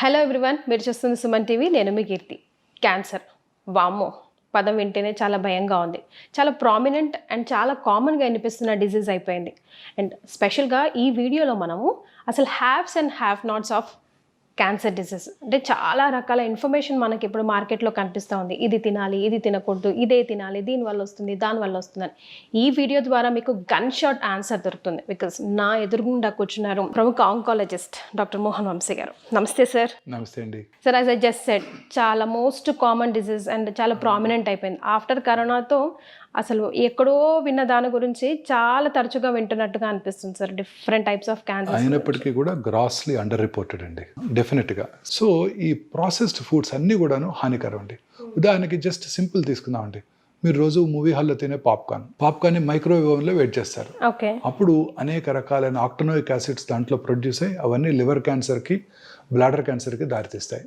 Hello everyone మీరు చూస్తుంది Suman TV నేను మీ కీర్తి. క్యాన్సర్ వామ్మో పదం వింటేనే చాలా భయంగా ఉంది. చాలా ప్రామినెంట్ అండ్ చాలా కామన్గా వినిపిస్తున్న డిజీజ్ అయిపోయింది. అండ్ స్పెషల్గా ఈ వీడియోలో మనము అసలు haves and have nots of cancer disease అంటే చాలా రకాల ఇన్ఫర్మేషన్ మనకి ఇప్పుడు మార్కెట్లో కనిపిస్తూ ఉంది. ఇది తినాలి ఇది తినకూడదు ఇదే తినాలి దీనివల్ల వస్తుంది దానివల్ల వస్తుందని. ఈ వీడియో ద్వారా మీకు గన్ షాట్ ఆన్సర్ దొరుకుతుంది. బికాస్ నా ఎదురుగుండా కూర్చున్నారు ప్రముఖ ఆంకాలజిస్ట్ డాక్టర్ మోహన్ వంశీ గారు. నమస్తే సార్ నమస్తే అండి. Sir as I just set చాలా మోస్ట్ కామన్ డిసీజ్ అండ్ చాలా ప్రామినెంట్ అయిపోయింది. ఆఫ్టర్ కరోనాతో అసలు ఎక్కడో విన్న దాని గురించి చాలా తరచుగా వింటున్నట్టుగా అనిపిస్తుంది sir. Different types of cancer అయినప్పటికీ కూడా గ్రాస్లీ అండర్ రిపోర్టెడ్ అండి డెఫినెట్గా సో ఈ ప్రాసెస్డ్ ఫుడ్స్ అన్నీ కూడాను హానికరం అండి ఉదాహరణకి జస్ట్ సింపుల్ తీసుకుందామండి. మీరు రోజు మూవీ హాల్లో తినే పాప్కార్న్ పాప్కార్న్ని మైక్రోవేవ్ ఓవెన్లో వెయిట్ చేస్తారు. ఓకే అప్పుడు అనేక రకాలైన ఆక్టనోయిక్ యాసిడ్స్ దాంట్లో ప్రొడ్యూస్ అయ్యి అవన్నీ లివర్ క్యాన్సర్కి బ్లాడర్ క్యాన్సర్కి దారితీస్తాయి.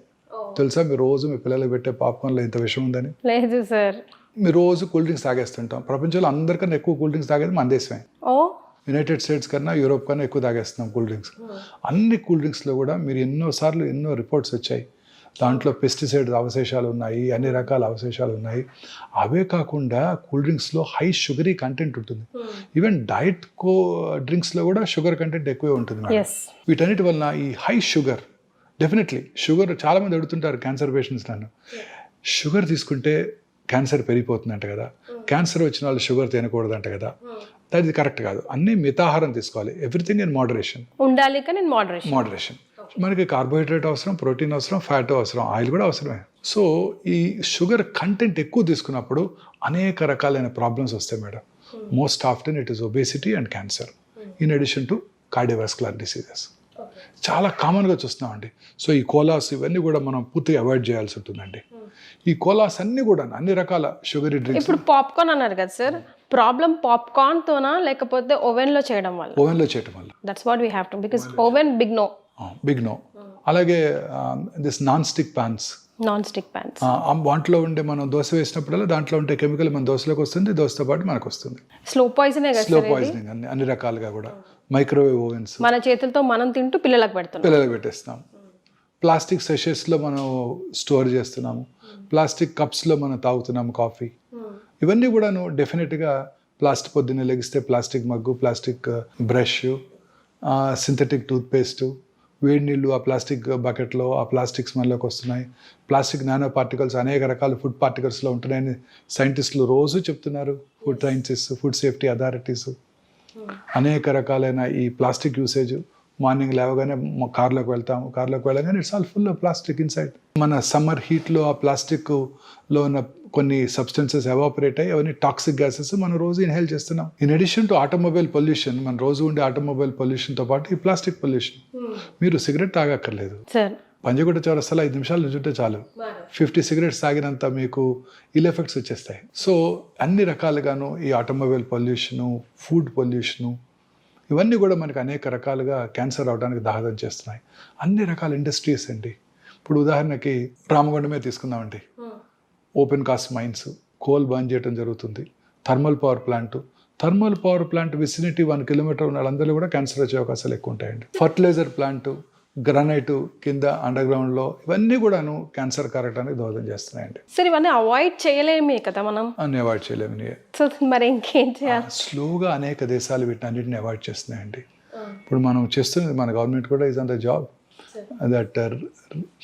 తెలుసా? మీరు రోజు మీ పిల్లలకు పెట్టే పాప్కార్న్లో ఇంత విషయం ఉందని? లేదు సార్. రోజు కూల్ డ్రింక్స్ తాగేస్తుంటాం. ప్రపంచంలో అందరికన్నా ఎక్కువ కూల్ డ్రింక్స్ తాగేది మన దేశమే. యునైటెడ్ స్టేట్స్ కన్నా యూరోప్ కన్నా ఎక్కువ తాగేస్తున్నాం కూల్ డ్రింక్స్. అన్ని కూల్ డ్రింక్స్లో కూడా మీరు ఎన్నోసార్లు ఎన్నో రిపోర్ట్స్ వచ్చాయి. దాంట్లో పెస్టిసైడ్ అవశేషాలు ఉన్నాయి అన్ని రకాల అవశేషాలు ఉన్నాయి. అవే కాకుండా కూల్ డ్రింక్స్లో హై షుగరీ కంటెంట్ ఉంటుంది. ఈవెన్ డైట్ కో డ్రింక్స్లో కూడా షుగర్ కంటెంట్ ఎక్కువే ఉంటుంది వీటన్నిటి వలన ఈ హై షుగర్ డెఫినెట్లీ షుగర్ చాలామంది అడుగుతుంటారు క్యాన్సర్ పేషెంట్స్ నన్ను. షుగర్ తీసుకుంటే క్యాన్సర్ పెరిగిపోతుందంట కదా. క్యాన్సర్ వచ్చిన వాళ్ళు షుగర్ తినకూడదంట కదా. అది కరెక్ట్ కాదు. అన్ని మితాహారం తీసుకోవాలి. ఎవ్రీథింగ్ ఇన్ మోడరేషన్ ఉండాలి కానీ మోడరేషన్ మోడరేషన్ మనకి కార్బోహైడ్రేట్ అవసరం ప్రోటీన్ అవసరం ఫ్యాట్ అవసరం ఆయిల్ కూడా అవసరమే. సో ఈ షుగర్ కంటెంట్ ఎక్కువ తీసుకున్నప్పుడు అనేక రకాలైన ప్రాబ్లమ్స్ వస్తాయి madam. Most often it is obesity and cancer in addition to cardiovascular diseases చాలా కామన్గా చూస్తున్నామండి. సో ఈ కోలాస్ ఇవన్నీ కూడా మనం పూర్తిగా అవాయిడ్ చేయాల్సి ఉంటుందండి. ఈ కోలాస్ అన్నీ కూడా అన్ని రకాల షుగరీ డ్రింక్స్. ఇప్పుడు పాప్కార్న్ అన్నారు కదా సార్. ప్రాబ్లం పాప్కార్న్ తోనా లేకపోతే ఓవెన్లో చేయడం వల్ల? ఓవెన్లో చేయటం వల్ల. That's what we have to because oven big no. Big no. అలాగే this non stick pans non stick pans వాంట్లో ఉండే మనం దోశ వేసినప్పుడల్లా దాంట్లో ఉండే కెమికల్ మన దోశలోకి వస్తుంది దోశతో పాటు మనకు వస్తుంది స్లో పాయిజనే కదా స్లో పాయిజనింగ్ అన్ని అన్ని రకాలుగా కూడా. మైక్రోవేవ్ ఓవెన్స్ మన చేతులతో మనం తింటూ పిల్లలకు పెడుతున్నాం. పిల్లలకు పెట్టేస్తున్నాం ప్లాస్టిక్ సెషెస్లో మనం స్టోర్ చేస్తున్నాము ప్లాస్టిక్ కప్స్లో మనం తాగుతున్నాము కాఫీ. ఇవన్నీ కూడాను డెఫినెట్గా ప్లాస్టిక్ పొద్దున్నే లెగిస్తే plastic mug plastic brush synthetic toothpaste వేడి నీళ్ళు ఆ ప్లాస్టిక్ బకెట్లో ఆ ప్లాస్టిక్ స్మెల్లోకి వస్తున్నాయి. ప్లాస్టిక్ నానో పార్టికల్స్ అనేక రకాల ఫుడ్ పార్టికల్స్లో ఉంటున్నాయని సైంటిస్టులు రోజు చెప్తున్నారు. Food scientist food safety authorities అనేక రకాలైన ఈ ప్లాస్టిక్ యూసేజ్ మార్నింగ్ లేవగానే కార్లోకి వెళ్తాము. కార్లోకి వెళ్ళగానే it's all full of plastic inside మన సమ్మర్ హీట్లో ఆ ప్లాస్టిక్లో ఉన్న కొన్ని సబ్స్టెన్సెస్ ఎవాపరేట్ అయ్యి అవన్నీ టాక్సిక్ గ్యాసెస్ మనం రోజు ఇన్హేల్ చేస్తున్నాం. In addition to automobile pollution మన రోజు ఉండే ఆటోమొబైల్ పొల్యూషన్తో పాటు ఈ ప్లాస్టిక్ పొల్యూషన్ మీరు సిగరెట్ తాగక్కర్లేదు. సార్ పంజగుట్ట చౌరస్తాలో ఐదు నిమిషాలు నుంచుంటే చాలు. ఫిఫ్టీ సిగరెట్స్ తాగినంత మీకు ఇల్ ఎఫెక్ట్స్ వచ్చేస్తాయి. సో అన్ని రకాలుగాను ఈ ఆటోమొబైల్ పొల్యూషను ఫుడ్ పొల్యూషను ఇవన్నీ కూడా మనకి అనేక రకాలుగా క్యాన్సర్ అవడానికి దోహదం చేస్తున్నాయి. అన్ని రకాల ఇండస్ట్రీస్ అండి. ఇప్పుడు ఉదాహరణకి రామగుండమే తీసుకుందామండి. Open cast mines coal burn చేయడం జరుగుతుంది. Thermal power plant. Thermal power plant vicinity one kilometre ఉన్న వాళ్ళందరూ కూడా క్యాన్సర్ వచ్చే అవకాశాలు ఎక్కువ ఉంటాయండి. ఫర్టిలైజర్ ప్లాంట్ గ్రానైట్ కింద అండర్ గ్రౌండ్లో ఇవన్నీ కూడాను క్యాన్సర్ కారటానికి దోహదం చేస్తున్నాయండి. సార్ ఇవన్నీ అవాయిడ్ చేయలేమే కదా మనం? అన్ని అవాయిడ్ చేయలేము. సో మరి ఇంకేం చేయాలి? స్లోగా అనేక దేశాలు వీటిని అన్నింటిని అవాయిడ్ చేస్తున్నాయండి. ఇప్పుడు మనం చేస్తున్నది మన గవర్నమెంట్ కూడా is on the job that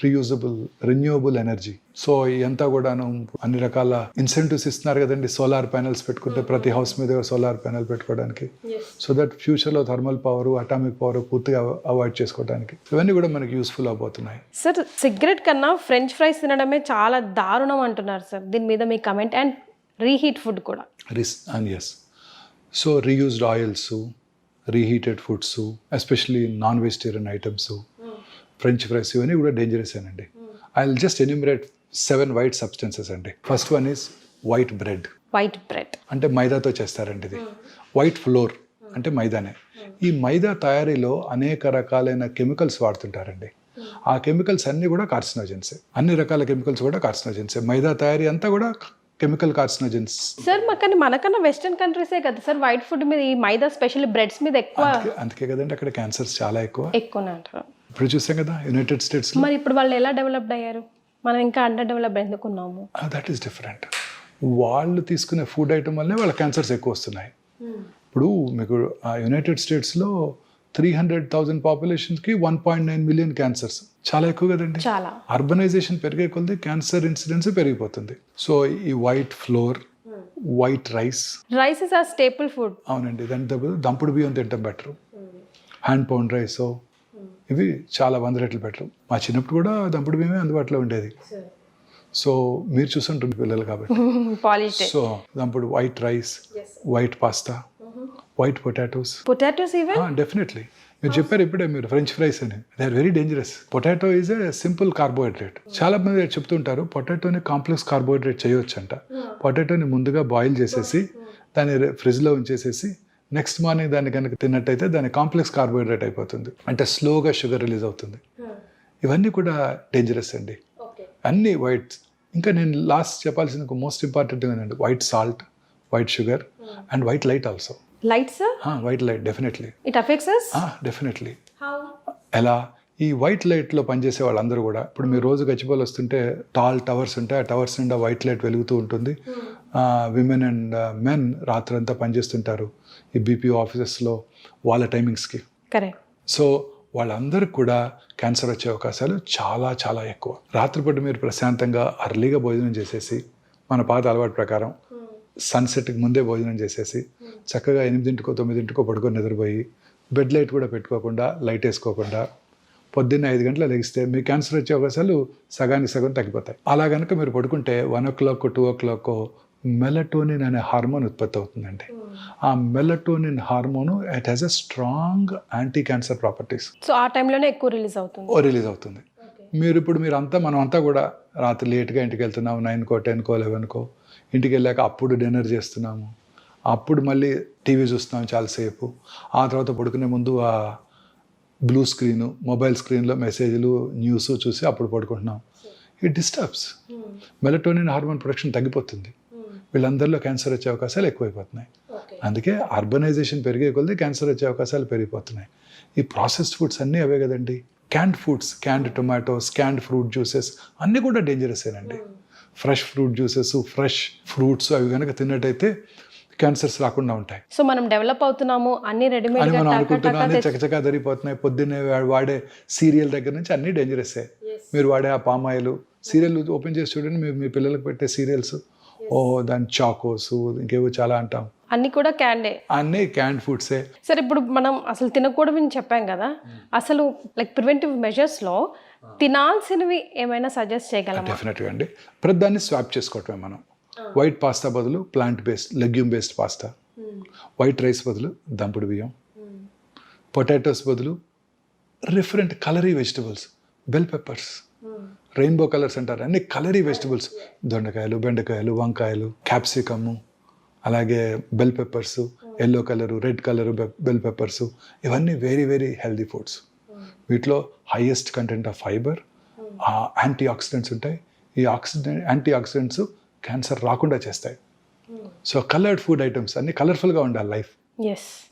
reusable renewable energy so ఇదంతా కూడాను అన్ని రకాల ఇన్సెంటివ్స్ ఇస్తున్నారు కదండి సోలార్ ప్యానెల్స్ పెట్టుకుంటే ప్రతి హౌస్ మీద సోలార్ ప్యానెల్ పెట్టుకోవడానికి. సో దట్ ఫ్యూచర్లో థర్మల్ పవర్ అటామిక్ పవర్ పూర్తిగా అవాయిడ్ చేసుకోవడానికి. ఇవన్నీ కూడా మనకి యూస్ఫుల్ అవబోతున్నాయి. సార్ సిగరెట్ కన్నా ఫ్రెంచ్ ఫ్రైస్ తినడమే చాలా దారుణం అంటున్నారు సార్ దీని మీద మీ కమెంట్ అండ్ రీహీట్ ఫుడ్ కూడా. Rice and yes so reused oils reheated foods especially non vegetarian items french fries ఇవన్నీ కూడా డేంజరస్ అండి. I will just enumerate seven white substances అండి. First one is white bread white bread అంటే మైదాతో చేస్తారండి ఇది. White flour అంటే మైదానే. ఈ మైదా తయారీలో అనేక రకాలైన కెమికల్స్ వాడుతుంటారండి. ఆ కెమికల్స్ అన్నీ కూడా కార్సినోజెన్సే అన్ని రకాల కెమికల్స్ కూడా కార్సినోజెన్సే మైదా తయారీ అంతా కూడా కెమికల్ కార్సినోజెన్స్ సార్ కానీ మనకన్నా వెస్టర్న్ కంట్రీసే కదా సార్ వైట్ ఫుడ్ మీద ఈ మైదా స్పెషల్ బ్రెడ్స్ మీద ఎక్కువ అందుకే కదండి అక్కడ క్యాన్సర్స్ చాలా ఎక్కువ. ఎక్కువనే అంటారు. ఇప్పుడు చూసాం కదా యునైటెడ్ స్టేట్స్లో మరి ఇప్పుడు వాళ్ళు ఎలా డెవలప్డ్ అయ్యారు? మనం ఇంకా అండర్ డెవలప్ ఎందుకున్నాము? దట్ ఈస్ డిఫరెంట్ వాళ్ళు తీసుకునే ఫుడ్ ఐటమ్ వల్లే వాళ్ళ క్యాన్సర్స్ ఎక్కువ వస్తున్నాయి. ఇప్పుడు మీకు ఆ యునైటెడ్ స్టేట్స్లో three hundred thousand పాపులేషన్కి one point nine million cancers చాలా ఎక్కువ కదండి? చాలా. అర్బనైజేషన్ పెరిగే కొద్దీ క్యాన్సర్ ఇన్సిడెన్స్ పెరిగిపోతుంది. సో ఈ white flour white rice rice is a staple food అవునండి దాని దంపుడు బియ్యం తింటాం బెటర్ హ్యాండ్ పౌండ్ రైస్ ఇవి చాలా వంద రెట్లు బెటర్ మా చిన్నప్పుడు కూడా దంపుడు బియ్యమే అందుబాటులో ఉండేది. సో మీరు చూసుంటుంది పిల్లలు కాబట్టి. So దంపుడు white rice white pasta white potatoes potatoes definitely మీరు చెప్పారు ఇప్పుడే మీరు ఫ్రెంచ్ ఫ్రైస్ అని. They are very dangerous potato is a simple carbohydrate చాలా మంది చెప్తుంటారు పొటాటోని కాంప్లెక్స్ కార్బోహైడ్రేట్ చేయొచ్చు అంట పొటాటోని ముందుగా బాయిల్ చేసేసి దాన్ని ఫ్రిడ్జ్లో ఉంచేసేసి నెక్స్ట్ మార్నింగ్ దాన్ని కనుక తిన్నట్టయితే దాని కాంప్లెక్స్ కార్బోహైడ్రేట్ అయిపోతుంది. అంటే స్లోగా షుగర్ రిలీజ్ అవుతుంది. ఇవన్నీ కూడా డేంజరస్ అండి. అన్ని వైట్ ఇంకా నేను లాస్ట్ చెప్పాల్సిన మోస్ట్ ఇంపార్టెంట్ ఏంటంటే white salt white sugar and white light also lights white light definitely it affects definitely ఎలా? ఈ వైట్ లైట్లో పనిచేసే వాళ్ళందరూ కూడా ఇప్పుడు మీరు రోజు గచ్చిపోలు వస్తుంటే టాల్ టవర్స్ ఉంటాయి ఆ టవర్స్ నిండా వైట్ లైట్ వెలుగుతూ ఉంటుంది. విమెన్ అండ్ మెన్ రాత్రంతా పనిచేస్తుంటారు. ఈ బీపీఓ ఆఫీసెస్లో వాళ్ళ టైమింగ్స్కి కరెక్ట్ సో వాళ్ళందరికి కూడా క్యాన్సర్ వచ్చే అవకాశాలు చాలా చాలా ఎక్కువ. రాత్రిపూట మీరు ప్రశాంతంగా అర్లీగా భోజనం చేసేసి మన పాత అలవాటు ప్రకారం సన్సెట్కి ముందే భోజనం చేసేసి చక్కగా ఎనిమిదింటికో తొమ్మిదింటికో పడుకొని నిద్రపోయి బెడ్ లైట్ కూడా పెట్టుకోకుండా లైట్ వేసుకోకుండా పొద్దున్న ఐదు గంటల లెగిస్తే మీ క్యాన్సర్ వచ్చే అవకాశాలు సగానికి సగం తగ్గిపోతాయి. అలా కనుక మీరు పడుకుంటే one o'clock two o'clock melatonin అనే హార్మోన్ ఉత్పత్తి అవుతుందండి. ఆ melatonin hormone it has a strong anti cancer properties so ఆ టైంలోనే ఎక్కువ రిలీజ్ అవుతుంది. ఓ రిలీజ్ అవుతుంది. మీరు ఇప్పుడు మీరు అంతా మనం అంతా కూడా రాత్రి లేట్గా ఇంటికి వెళ్తున్నాము నైన్కో టెన్కో లెవెన్కో ఇంటికి వెళ్ళాక అప్పుడు డిన్నర్ చేస్తున్నాము అప్పుడు మళ్ళీ టీవీ చూస్తున్నాం చాలాసేపు ఆ తర్వాత పడుకునే ముందు ఆ బ్లూ స్క్రీన్ మొబైల్ స్క్రీన్లో మెసేజ్లు న్యూస్ చూసి అప్పుడు పడుకుంటున్నాం. It disturbs melatonin hormone production తగ్గిపోతుంది. వీళ్ళందరిలో క్యాన్సర్ వచ్చే అవకాశాలు ఎక్కువైపోతున్నాయి. అందుకే అర్బనైజేషన్ పెరిగే కొద్దీ క్యాన్సర్ వచ్చే అవకాశాలు పెరిగిపోతున్నాయి. ఈ ప్రాసెస్డ్ ఫుడ్స్ అన్నీ అవే కదండి. Canned foods canned tomatoes canned fruit juices అన్నీ కూడా డేంజరసేనండి fresh fruit juices fresh fruits అవి కనుక తిన్నట్టయితే క్యాన్సర్స్ రాకుండా ఉంటాయి. సో మనం డెవలప్ అవుతున్నాము అన్ని రెడీమేడ్ అని మనం అనుకుంటున్నాం అన్ని చకచకా దరిపోతున్నాయి పొద్దున్నే వాడే సీరియల్ దగ్గర నుంచి అన్ని డేంజరసే మీరు వాడే ఆ పామాయిల్ సీరియల్ ఓపెన్ చేసి చూడండి మీ పిల్లలకు పెట్టే సీరియల్స్ ఓ దాని చాకోస్ ఇంకేవో చాలా అంటాం. అన్ని కూడా క్యాండే అన్నీ క్యాండ్ ఫుడ్సే. సరే ఇప్పుడు మనం అసలు తినకూడదని చెప్పాం కదా అసలు లైక్ ప్రివెంటివ్ మెజర్స్లో తినాల్సినవి ఏమైనా సజెస్ట్ చేయగలమా? డెఫినెట్గా అండి. ప్రతిదాన్ని స్వాప్ చేసుకోవటమే మనం. వైట్ పాస్తా బదులు plant based legume based pasta white rice బదులు దంపుడు బియ్యం. పొటాటోస్ బదులు different colourful vegetables bell peppers rainbow colours అంటారు. అన్ని కలరీ వెజిటబుల్స్. దొండకాయలు బెండకాయలు వంకాయలు క్యాప్సికము అలాగే bell peppers yellow colour red colour bell peppers ఇవన్నీ వెరీ వెరీ హెల్దీ ఫుడ్స్ వీటిలో highest content of fibre antioxidants ఉంటాయి. ఈ ఆక్సిడెంట్ యాంటీ ఆక్సిడెంట్స్ క్యాన్సర్ రాకుండా చేస్తాయి. సో కలర్డ్ ఫుడ్ ఐటమ్స్ అన్ని కలర్ఫుల్గా ఉండాలి లైఫ్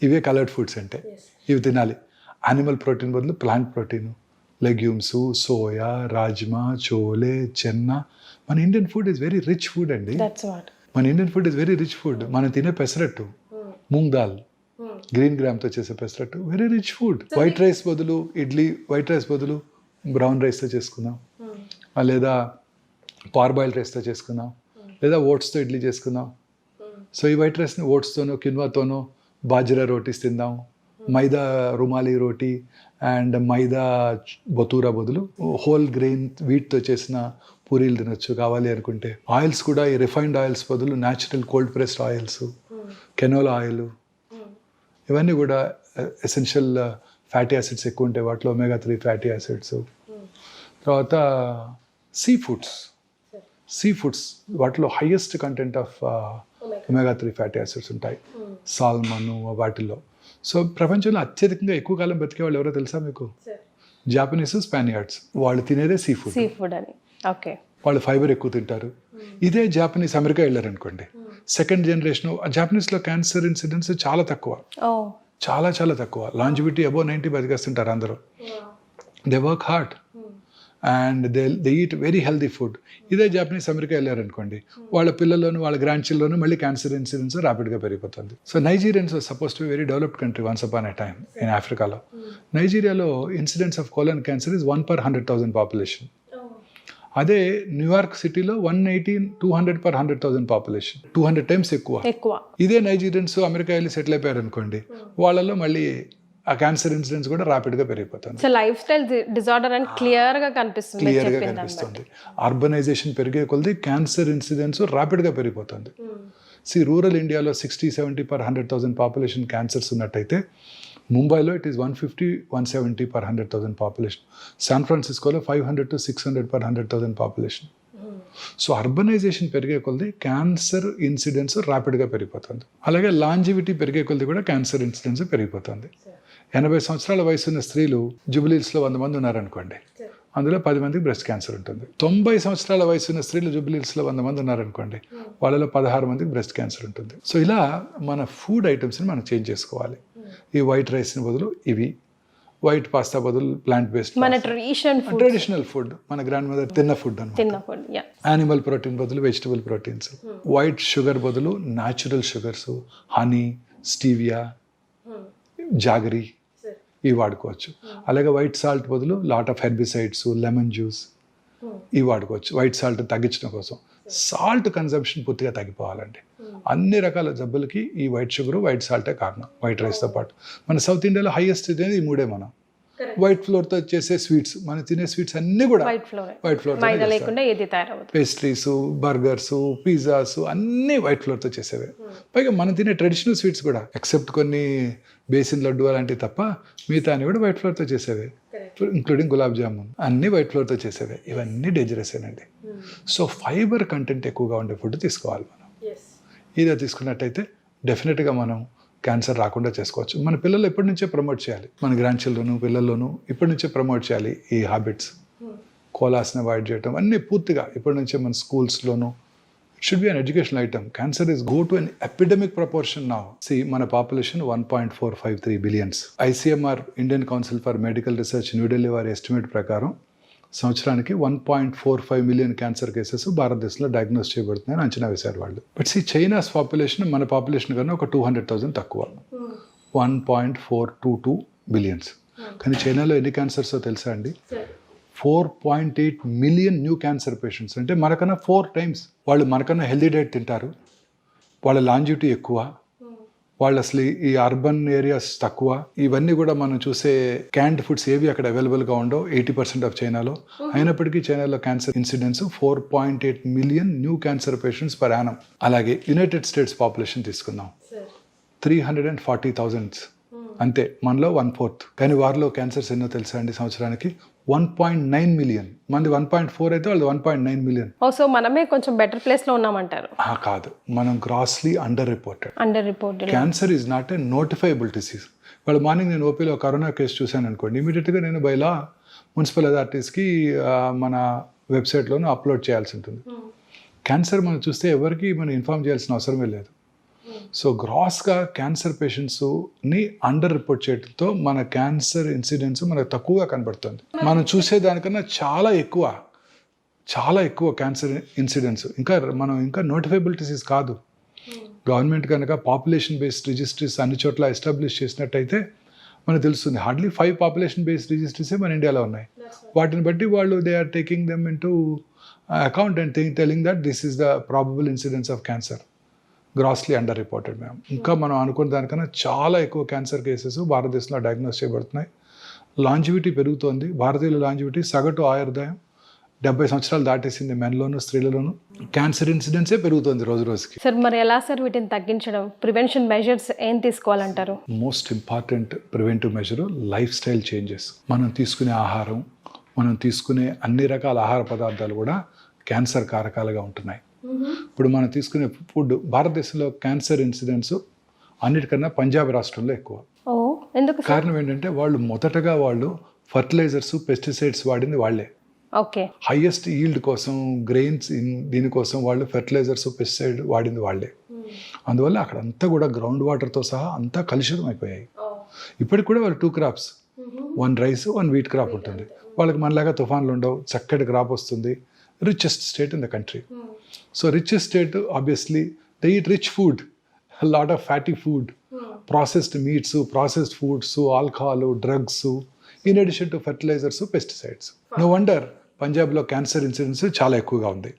ఇవే కలర్డ్ ఫుడ్స్ అంటే. ఇవి తినాలి. యానిమల్ ప్రోటీన్ బదులు plant protein legumes soya rajma chole chana మన Indian food is very rich food అండి మన Indian food is very rich food మనం తినే పెసరట్టు మూంగ్ దాల్ గ్రీన్ గ్రామ్తో చేసే pesarattu very rich food white rice బదులు ఇడ్లీ వైట్ రైస్ బదులు బ్రౌన్ రైస్తో చేసుకుందాం లేదా పార్బాయిల్ రైస్తో చేసుకుందాం లేదా ఓట్స్తో ఇడ్లీ చేసుకుందాం సో ఈ వైట్ రైస్ని ఓట్స్తోనో కిన్వాతోనో బాజ్రా రోటీస్ తిందాం మైదా రుమాలి రోటీ అండ్ మైదా బతూరా బదులు హోల్ గ్రెయిన్ వీట్తో చేసిన పూరీలు తినొచ్చు కావాలి అనుకుంటే. ఆయిల్స్ కూడా ఈ రిఫైన్డ్ ఆయిల్స్ బదులు natural cold pressed oils canola oil ఇవన్నీ కూడా ఎసెన్షియల్ ఫ్యాటీ యాసిడ్స్ ఎక్కువ ఉంటాయి వాటిలో ఒమేగా త్రీ ఫ్యాటీ యాసిడ్స్ తర్వాత సీ ఫుడ్స్ సీ ఫుడ్స్ వాటిలో highest content of omega three fatty acids ఉంటాయి సాల్మన్ వాటిల్లో సో ప్రపంచంలో అత్యధికంగా ఎక్కువ కాలం బతికే వాళ్ళు ఎవరో తెలుసా మీకు? జాపనీస్ స్పానియార్డ్స్ వాళ్ళు తినేదే సీ ఫుడ్ సీ ఫుడ్ అని. ఓకే వాళ్ళు ఫైబర్ ఎక్కువ తింటారు. ఇదే జాపనీస్ అమెరికా వెళ్ళారనుకోండి. సెకండ్ జనరేషన్ జాపనీస్లో క్యాన్సర్ ఇన్సిడెన్స్ చాలా తక్కువ. ఓ చాలా చాలా తక్కువ. లాంజివిటీ అబో నైంటీ బతికేస్తుంటారు అందరూ. They work hard and they they eat very healthy food ఇదే జాపనీస్ అమెరికా వెళ్ళారనుకోండి వాళ్ళ పిల్లల్లోనూ వాళ్ళ గ్రాండ్ చిల్డ్రన్ మళ్ళీ క్యాన్సర్ ఇన్సిడెన్స్ ర్యాపిడ్గా పెరిగిపోతుంది. So Nigerians suppose to very developed country once upon a time in ఆఫ్రికాలో నైజీరియాలో incidence of colon cancer is one per hundred thousand population అదే న్యూయార్క్ సిటీలో one eighty two hundred per hundred thousand population two hundred times ఎక్కువ. ఎక్కువ. ఇదే Nigerians America వెళ్ళి settle అయిపోయారు అనుకోండి వాళ్ళలో మళ్ళీ ఆ క్యాన్సర్ ఇన్సిడెన్స్ కూడా ర్యాపిడ్గా పెరిగిపోతుంది. సో లైఫ్ స్టైల్ డిజార్డర్ అని క్లియర్గా కనిపిస్తుంది క్లియర్గా కనిపిస్తుంది. అర్బనైజేషన్ పెరిగే కొలది క్యాన్సర్ ఇన్సిడెన్స్ ర్యాపిడ్గా పెరిగిపోతుంది. సి రూరల్ ఇండియాలో sixty seventy per hundred thousand population cancers ఉన్నట్టయితే ముంబైలో it is one fifty one seventy per hundred thousand population San ఫ్రాన్సిస్కోలో five hundred to six hundred per hundred thousand population so urbanisation పెరిగే కొలది cancer incidence ర్యాపిడ్గా పెరిగిపోతుంది. అలాగే longevity పెరిగే కొలది కూడా క్యాన్సర్ ఇన్సిడెన్స్ పెరిగిపోతుంది. ఎనభై సంవత్సరాల వయసు ఉన్న స్త్రీలు జుబిలీస్లో వంద మంది ఉన్నారనుకోండి. అందులో పది మందికి బ్రెస్ట్ క్యాన్సర్ ఉంటుంది. తొంభై సంవత్సరాల వయసు ఉన్న స్త్రీలు జుబిలీస్లో వంద మంది ఉన్నారనుకోండి వాళ్ళలో పదహారు మందికి బ్రెస్ట్ క్యాన్సర్ ఉంటుంది. సో ఇలా మన ఫుడ్ ఐటమ్స్ని మనం చేంజ్ చేసుకోవాలి. ఈ వైట్ రైస్ని బదులు ఇవి వైట్ పాస్తా బదులు ప్లాంట్ బేస్డ్ మన ట్రెడిషన్ ఫుడ్. ట్రెడిషనల్ ఫుడ్ మన గ్రాండ్ మదర్ తిన్న ఫుడ్ అనమాట తిన్న ఫుడ్ యా యానిమల్ ప్రోటీన్ బదులు వెజిటబుల్ ప్రోటీన్స్. వైట్ షుగర్ బదులు natural sugars honey stevia jaggery ఇవి వాడుకోవచ్చు. అలాగే వైట్ సాల్ట్ బదులు lot of herbicides lemon juice ఇవి వాడుకోవచ్చు. వైట్ సాల్ట్ తగ్గించడం కోసం. సాల్ట్ కన్సంప్షన్ పూర్తిగా తగ్గిపోవాలండి. అన్ని రకాల జబ్బులకి ఈ వైట్ షుగర్ వైట్ సాల్టే కారణం. వైట్ రైస్తో పాటు. మన సౌత్ ఇండియాలో హైయెస్ట్ అనేది ఈ మూడే మనం. వైట్ ఫ్లోర్తో చేసే స్వీట్స్ మనం తినే స్వీట్స్ అన్నీ కూడా white flour white flour maida లేకుండా ఏది తయారవుతుంది పేస్ట్రీస్ బర్గర్స్ పిజ్జాస్ అన్నీ వైట్ ఫ్లోర్తో చేసేవే. పైగా మనం తినే ట్రెడిషనల్ స్వీట్స్ కూడా ఎక్సెప్ట్ కొన్ని బేసిన్ లడ్డు అలాంటివి తప్ప మిగతా అన్ని కూడా వైట్ ఫ్లోర్తో చేసేవే. ఇంక్లూడింగ్ గులాబ్ జామున్ అన్నీ వైట్ ఫ్లోర్తో చేసేవే. ఇవన్నీ డేంజరస్ ఏనండి. సో ఫైబర్ కంటెంట్ ఎక్కువగా ఉండే ఫుడ్ తీసుకోవాలి మనం. ఇదే తీసుకున్నట్టయితే డెఫినెట్గా మనం క్యాన్సర్ రాకుండా చేసుకోవచ్చు. మన పిల్లలు ఎప్పటి నుంచే ప్రమోట్ చేయాలి? మన గ్రాండ్ చిల్డ్రన్ పిల్లల్లోనూ ఇప్పటి నుంచే ప్రమోట్ చేయాలి ఈ హ్యాబిట్స్ కోలాస్ని అవాయిడ్ చేయటం అన్నీ పూర్తిగా ఇప్పటి నుంచే మన స్కూల్స్లోనూ should be an education item cancer is go to an epidemic proportion నా సి మన population one point four five three billions ICMR Indian Council for Medical Research New Delhi వారి ఎస్టిమేట్ ప్రకారం సంవత్సరానికి one point four five million cancer cases భారతదేశంలో diagnose చేయబడుతున్నాయని అంచనా వేశారు వాళ్ళు. బట్ సి చైనాస్ పాపులేషన్ మన పాపులేషన్ కన్నా ఒక టూ హండ్రెడ్ థౌసండ్ తక్కువ. One point four two two billions కానీ చైనాలో ఎన్ని క్యాన్సర్స్ తెలుసా అండి? Four point eight million new cancer patients అంటే మనకన్నా ఫోర్ టైమ్స్ వాళ్ళు మనకన్నా హెల్దీ డైట్ తింటారు. వాళ్ళ లాంజివిటీ ఎక్కువ. వాళ్ళు అసలు ఈ అర్బన్ ఏరియాస్ తక్కువ. ఇవన్నీ కూడా మనం చూసే క్యాండ్ ఫుడ్స్ ఏవి అక్కడ అవైలబుల్గా ఉండవు. ఎయిటీ పర్సెంట్ ఆఫ్ చైనాలో అయినప్పటికీ చైనాలో cancer incidence four point eight million new cancer patients per annum అలాగే యునైటెడ్ స్టేట్స్ పాపులేషన్ తీసుకుందాం. Three hundred and forty thousands అంతే మనలో వన్ ఫోర్త్ కానీ వారిలో క్యాన్సర్స్ ఎన్నో తెలుసా అండి సంవత్సరానికి? వన్ పాయింట్ నైన్ మిలియన్ మంది వన్ పాయింట్ ఫోర్ అయితే వాళ్ళు one point nine million so మనమే కొంచెం బెటర్ ప్లేస్లో ఉన్నామంటారు. కాదు. మనం grossly under reported under reported cancer is not a notifiable disease వాళ్ళ మార్నింగ్ నేను ఓపీలో కరోనా కేసు చూశాను అనుకోండి ఇమీడియట్గా నేను బైలా మున్సిపల్ అథారిటీస్కి మన వెబ్సైట్లోనూ అప్లోడ్ చేయాల్సి ఉంటుంది. క్యాన్సర్ మనం చూస్తే ఎవరికి మనం ఇన్ఫామ్ చేయాల్సిన అవసరమే లేదు. సో గ్రాస్గా క్యాన్సర్ పేషెంట్స్ని అండర్ రిపోర్ట్ చేయడంతో మన క్యాన్సర్ ఇన్సిడెన్స్ మనకు తక్కువగా కనబడుతుంది. మనం చూసే దానికన్నా చాలా ఎక్కువ చాలా ఎక్కువ క్యాన్సర్ ఇన్సిడెంట్స్. ఇంకా మనం ఇంకా నోటిఫైబుల్ డిసీజ్ కాదు. గవర్నమెంట్ కనుక పాపులేషన్ బేస్డ్ రిజిస్ట్రీస్ అన్ని చోట్ల ఎస్టాబ్లిష్ చేసినట్టయితే మనకు తెలుస్తుంది. హార్డ్లీ ఫైవ్ పాపులేషన్ బేస్డ్ రిజిస్ట్రీసే మన ఇండియాలో ఉన్నాయి. వాటిని బట్టి వాళ్ళు they are taking them into account and thing telling that this is the probable incidence of cancer grossly under reported ma'am ఇంకా మనం అనుకున్న దానికన్నా చాలా ఎక్కువ క్యాన్సర్ కేసెస్ భారతదేశంలో డయాగ్నోస్ చేయబడుతున్నాయి. లాంజివిటీ పెరుగుతోంది. భారతీయుల లాంజివిటీ సగటు ఆయుర్దాయం డెబ్బై సంవత్సరాలు దాటేసింది మెన్లోను స్త్రీలలోను. క్యాన్సర్ ఇన్సిడెన్సే పెరుగుతుంది రోజు రోజుకి. సార్ మరి ఎలా సార్ వీటిని తగ్గించడం? ప్రివెన్షన్ మెజర్స్ ఏం తీసుకోవాలంటారు? Most important preventive measure lifestyle changes మనం తీసుకునే ఆహారం మనం తీసుకునే అన్ని రకాల ఆహార పదార్థాలు కూడా క్యాన్సర్ కారకాలుగా ఉంటున్నాయి. ఇప్పుడు మనం తీసుకునే ఫుడ్ భారతదేశంలో క్యాన్సర్ ఇన్సిడెంట్స్ అన్నిటికన్నా పంజాబ్ రాష్ట్రంలో ఎక్కువ. ఎందుకు కారణం ఏంటంటే వాళ్ళు మొదటగా వాళ్ళు ఫర్టిలైజర్స్ పెస్టిసైడ్స్ వాడింది వాళ్ళే. ఓకే. హైయెస్ట్ ఈల్డ్ కోసం గ్రెయిన్స్ దీనికోసం వాళ్ళు ఫెర్టిలైజర్స్ పెస్టిసైడ్ వాడింది వాళ్ళే. అందువల్ల అక్కడంతా కూడా గ్రౌండ్ వాటర్తో సహా అంతా కలుషితం అయిపోయాయి ఇప్పటికి కూడా వాళ్ళు two crops. One rice one wheat crop ఉంటుంది. వాళ్ళకి మనలాగా తుఫాన్లు ఉండవు చక్కటి క్రాప్ వస్తుంది. Richest state in the country. So richest state obviously they eat rich food lot of fatty food processed meats processed foods alcohol drugs in addition to fertilizers pesticides no wonder పంజాబ్లో cancer incidence చాలా ఎక్కువగా ఉంది.